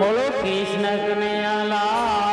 બોલો કૃષ્ણ કનૈયા લાલ